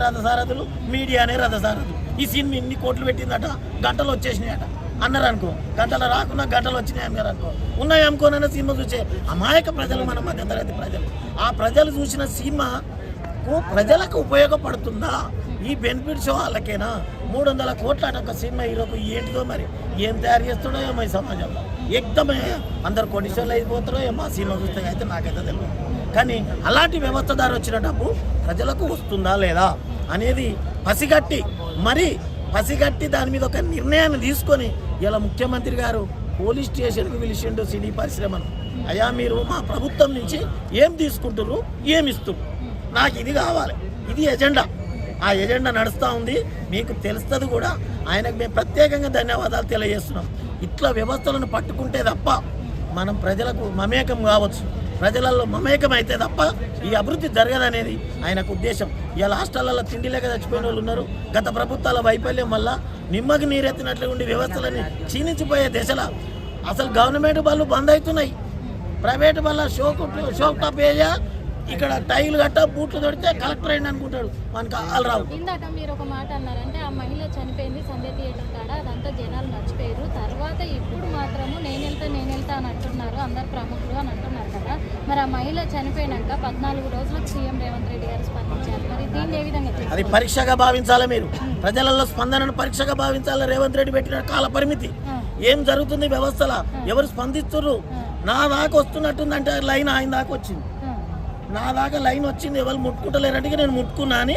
రథసారథులు మీడియానే రథసారథులు. ఈ సినిమా ఇన్ని కోట్లు పెట్టిందట గంటలు వచ్చేసినాయట. అన్నారు అనుకో గంటలు రాకుండా గంటలు వచ్చినాయి అన్నారు అనుకో ఉన్నాయి అనుకోనైనా సినిమా చూసే అమాయక ప్రజలు మన మధ్యతరగతి ప్రజలు. ఆ ప్రజలు చూసిన సినిమాకు ప్రజలకు ఉపయోగపడుతుందా? ఈ బెనిఫిట్స్ వాళ్ళకేనా? మూడు వందల కోట్ల ఒక సినిమా హీరోకు ఏంటిదో మరి? ఏం తయారు చేస్తాడో ఏమో ఈ సమాజంలో? ఎక్దమే అందరు కొడిషన్లు అయిపోతారో ఏమో ఆ సినిమా చూస్తే అయితే నాకైతే తెలియదు కానీ అలాంటి వ్యవస్థదారు వచ్చిన డబ్బు ప్రజలకు వస్తుందా లేదా అనేది పసిగట్టి మరి పసిగట్టి దాని మీద ఒక నిర్ణయాన్ని తీసుకొని ఇలా ముఖ్యమంత్రి గారు పోలీస్ స్టేషన్కి పిలిచిండు సినీ పరిశ్రమను. అయ్యా మీరు మా ప్రభుత్వం నుంచి ఏం తీసుకుంటున్నారు ఏమి ఇస్తున్నారు నాకు ఇది కావాలి. ఇది ఎజెండా. ఆ ఎజెండా నడుస్తూ ఉంది. మీకు తెలుస్తుంది కూడా. ఆయనకు మేము ప్రత్యేకంగా ధన్యవాదాలు తెలియజేస్తున్నాం. ఇట్లా వ్యవస్థలను పట్టుకుంటే తప్ప మనం ప్రజలకు మమేకం కావచ్చు. ప్రజలలో మమేకం అయితే తప్ప ఈ అభివృద్ధి జరగదనేది ఆయనకు ఉద్దేశం. ఇలా హాస్టళ్ళలో తిండి లేక చచ్చిపోయిన వాళ్ళు ఉన్నారు. గత ప్రభుత్వాల వైఫల్యం వల్ల నిమ్మకి నీరెత్తినట్లు ఉండి వ్యవస్థలని క్షీణించిపోయే దశలో అసలు గవర్నమెంట్ బళ్ళు బంద్ అవుతున్నాయి. ప్రైవేట్ వల్ల షోకు షోక్ టాప్ ఏరియా ఇక్కడ టైల్ గట్ట బూట్లు దొడితే కలెక్టర్ అయింది అనుకుంటాడు. మనకి వాళ్ళు రావు. ఇందాక మీరు ఒక మాట అన్నారంటే ఆ మహిళ చనిపోయింది సంధ్య థియేటర్ కాడ అదంతా జనాలు మర్చిపోయారు. తర్వాత ఇప్పుడు మాత్రము నేను వెళ్తా నేను వెళ్తా అని అంటున్నారు అందరు ప్రముఖులు అని అంటున్నారు కదా. మరి ఆ మహిళ చనిపోయినాక పద్నాలుగు రోజులకు సీఎం రేవంత్ రెడ్డి గారు స్పందించారు. మరి దీన్ని ఏ విధంగా అది? పరీక్షగా భావించాలి మీరు. ప్రజలలో స్పందనను పరీక్షగా భావించాలి రేవంత్ రెడ్డి పెట్టిన కాల పరిమితి. ఏం జరుగుతుంది వ్యవస్థలో? ఎవరు స్పందిస్తున్నారు నా దాకా వస్తున్నట్టుందంటే లైన్ ఆయన దాకా వచ్చింది. నా దాకా లైన్ వచ్చింది ఎవరు ముట్టుకుంటలేరంటే నేను ముట్టుకున్నా అని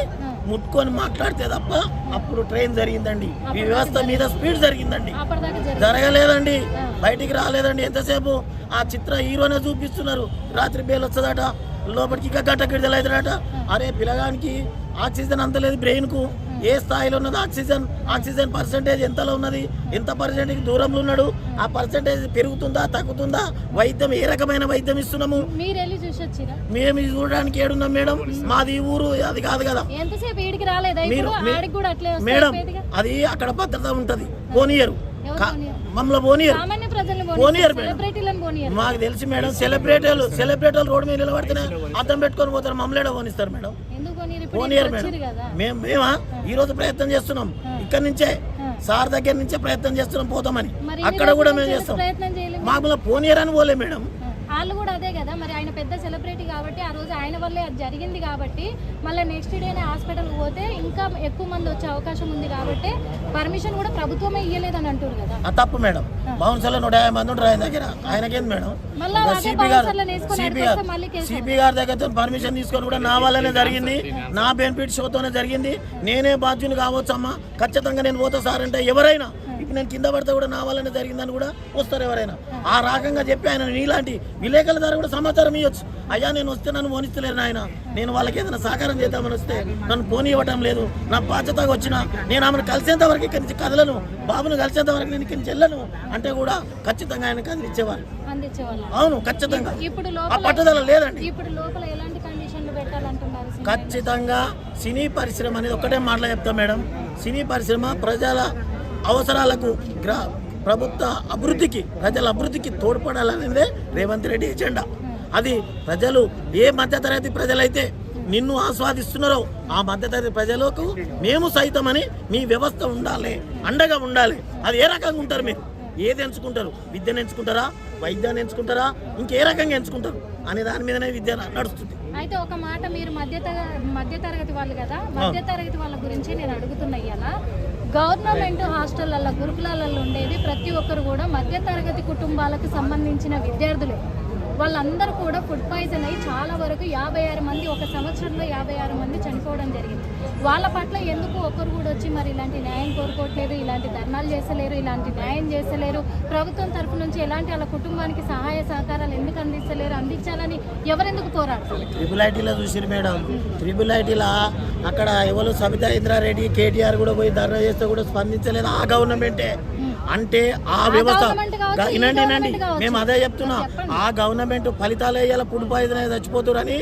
ముట్టుకొని మాట్లాడితే తప్ప అప్పుడు ట్రైన్ జరిగిందండి. ఈ వ్యవస్థ మీద స్పీడ్ జరిగిందండి. జరగలేదండి. బయటికి రాలేదండి. ఎంతసేపు ఆ చిత్ర హీరోనే చూపిస్తున్నారు. రాత్రి బేలు వస్తుందట లోపలికి ఇంకా గట్ట గిడదలవుతాడట అరే పిల్లగానికి ఆక్సిజన్ అంత లేదు బ్రెయిన్కు ఏ స్థాయిలో ఉన్నది ఆక్సిజన్ ఆక్సిజన్ పర్సంటేజ్ ఎంతలో ఉన్నది ఎంత పర్సెంటేజ్ దూరంలో ఉన్నాడు ఆ పర్సంటేజ్ పెరుగుతుందా తగ్గుతుందా? వైద్యం ఏ రకమైన వైద్యం ఇస్తున్నాము? మేము చూడడానికి ఏడున్నాం మేడం. మాది ఊరు అది కాదు కదా. మీరు మేడం. అది అక్కడ భద్రత ఉంటది. పోనీయరు? మమ్మల్ని పోనీయరు. పోనీయరు. మేడం. మాకు తెలిసి మేడం సెలబ్రిటీలు సెలబ్రిటీలు రోడ్డు మీద నిలబడితేనే అద్దం పెట్టుకొని పోతారు మమ్మల్ని పోనిస్తారు మేడం? పోనీయరు మేడం. మేము మేమా? ఈ రోజు ప్రయత్నం చేస్తున్నాం. ఇక్కడ నుంచే సార్ దగ్గర నుంచే ప్రయత్నం చేస్తున్నాం పోతామని. అక్కడ కూడా మేము చేస్తాం. మాకు పోనీయర్ అని పోలే మేడం. వాళ్ళు కూడా అదే కదా మరి ఆయన పెద్ద సెలబ్రిటీ కాబట్టి ఆ రోజు ఆయన వల్లే అది జరిగింది కాబట్టి మళ్ళీ నెక్స్ట్ డేనే హాస్పిటల్కి పోతే ఇంకా ఎక్కువ మంది వచ్చే అవకాశం ఉంది కాబట్టి పర్మిషన్ కూడా ప్రభుత్వమే ఇయ్యలేదని అంటారు కదా. ఆ తప్పు మేడం. బౌన్సర్లో నూట యాభై మంది ఉంటారు ఆయన దగ్గర. ఆయనకేంది మేడం? సిపి గారు దగ్గర పర్మిషన్ తీసుకొని కూడా నా వల్లనే జరిగింది. నా బెనిఫిట్ షోతోనే జరిగింది. నేనే బాధ్యుని కావచ్చు అమ్మా ఖచ్చితంగా నేను పోతా సార్ అంటే ఎవరైనా నేను కింద పడితే కూడా నా వల్లనే జరిగిందని కూడా వస్తారు ఎవరైనా. ఆ రకంగా చెప్పి ఆయన నీలాంటి విలేకరుల ద్వారా కూడా సమాచారం ఇవ్వచ్చు అయ్యా నేను వస్తే నన్ను పోనిస్తలేరు ఆయన నేను వాళ్ళకి ఏదైనా సహకారం చేద్దామని వస్తే నన్ను పోనీ ఇవ్వటం లేదు. నా బాధ్యతగా వచ్చిన నేను ఆమెను కలిసేంత వరకు ఇక్కడి నుంచి కదలను. బాబును కలిసేంత వరకు నేను ఇక్కడి నుంచి వెళ్ళను అంటే కూడా ఖచ్చితంగా ఆయన కదిలిచ్చేవారు అవును ఖచ్చితంగా. ఆ పట్టుదల లేదండి. ఇప్పుడు లోపల ఎలాంటి కండిషన్లు పెట్టాలంటున్నారు సినిమా? ఖచ్చితంగా సినీ పరిశ్రమ అనేది ఒకటే మాటలో చెప్తాం మేడం. సినీ పరిశ్రమ ప్రజల అవసరాలకు గ్రా ప్రభుత్వ అభివృద్ధికి ప్రజల అభివృద్ధికి తోడ్పడాలనేదే రేవంత్ రెడ్డి ఎజెండా. అది ప్రజలు ఏ మధ్యతరగతి ప్రజలైతే నిన్ను ఆస్వాదిస్తున్నారో ఆ మధ్యతరగతి ప్రజలకు మేము సైతమని మీ వ్యవస్థ ఉండాలి అండగా ఉండాలి. అది ఏ రకంగా ఉంటారు మీరు? ఏది ఎంచుకుంటారు? విద్యను ఎంచుకుంటారా? వైద్యాన్ని ఎంచుకుంటారా? ఇంకే రకంగా ఎంచుకుంటారు. అనే దాని మీదనే విద్య నడుస్తుంది. అయితే ఒక మాట మీరు మధ్య మధ్య తరగతి వాళ్ళు కదా మధ్య తరగతి వాళ్ళ గురించి నేను అడుగుతున్నా ఇవాళ గవర్నమెంట్ హాస్టళ్ళలో గురుకులాలలో ఉండేది ప్రతి ఒక్కరు కూడా మధ్య తరగతి కుటుంబాలకు సంబంధించిన విద్యార్థులే. వాళ్ళందరూ కూడా ఫుడ్ పాయిజన్ అయ్యి చాలా వరకు యాభై ఆరు మంది ఒక సంవత్సరంలో యాభై ఆరు మంది చనిపోవడం జరిగింది. వాళ్ళ పట్ల ఎందుకు ఒక్కరు కూడా వచ్చి మరి ఇలాంటి న్యాయం కోరుకోవట్లేదు ఇలాంటి ధర్నాలు చేస్తలేరు ఇలాంటి న్యాయం చేస్తలేరు ప్రభుత్వం తరపు నుంచి ఎలాంటి వాళ్ళ కుటుంబానికి సహాయ సహకారాలు ఎందుకు అందిస్తలేరు అందించాలని ఎవరెందుకు పోరాడుతున్నారు ట్రిపుల్ ఐటీలో చూసిరు మేడం. ట్రిపుల్ ఐటీలో అక్కడ ఎవరు సబితా ఇంద్రారెడ్డి కేటీఆర్ కూడా పోయి ధర్నా చేస్తే కూడా స్పందించలేదు ఆ గవర్నమెంటే అంటే ఆ వ్యవస్థ. వినండి వినండి. మేము అదే చెప్తున్నా. ఆ గవర్నమెంట్ ఫలితాలే ఇలా అయ్యి చచ్చిపోతురని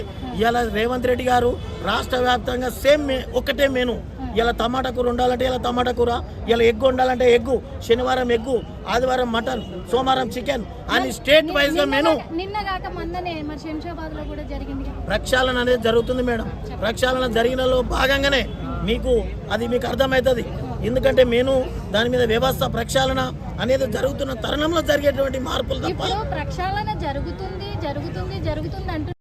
ఇలా రేవంత్ రెడ్డి గారు రాష్ట్ర వ్యాప్తంగా సేమ్ ఒకటే మెను. ఇలా టమాటా కూర ఉండాలంటే ఇలా టమాటా కూర ఇలా ఎగ్గు ఉండాలంటే ఎగ్గు శనివారం ఎగ్గు ఆదివారం మటన్ సోమవారం చికెన్ అని స్టేట్ వైజ్గా మెను. ప్రక్షాళన అనేది జరుగుతుంది మేడం. ప్రక్షాళన జరిగినలో భాగంగానే మీకు అది మీకు అర్థమవుతుంది. ఎందుకంటే నేను దాని మీద వ్యవస్థ ప్రక్షాళన అనేది జరుగుతున్న తరుణంలో జరిగేటువంటి మార్పులు తప్ప ప్రక్షాళన జరుగుతుంది జరుగుతుంది జరుగుతుంది అంటున్నారు.